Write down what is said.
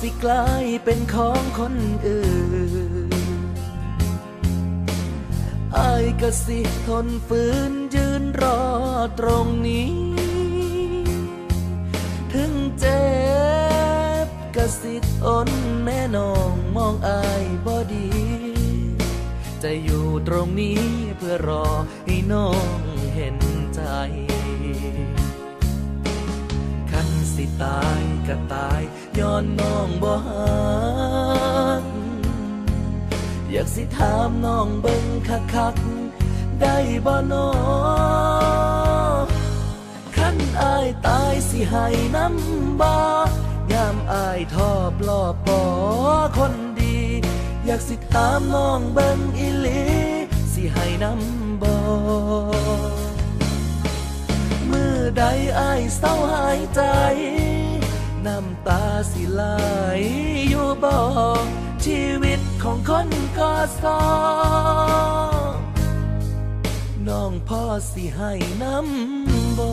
สิกลายเป็นของคนอื่นอายก็สิทนฝืนยืนรอตรงนี้ ถึงเจ็บก็สิทนแม่น้องมองอายบ่ดี จะอยู่ตรงนี้เพื่อรอให้น้องเห็นใจ สิตายก็ตายย้อนน้องบ่ฮักอยากสิถามน้องเบิ่งคักๆได้บ่นอคันอายตายสิให้น้ำบ่ยามอายทอบลอบบ่คนดี อยากสิถามน้องเบิ่งอีหลีสิให้น้ำบ่ เศร้าหายใจ น้ำตาสิไหลอยู่บ่ชีวิตของคนก็สอน้องพ่อสิให้น้ำบ่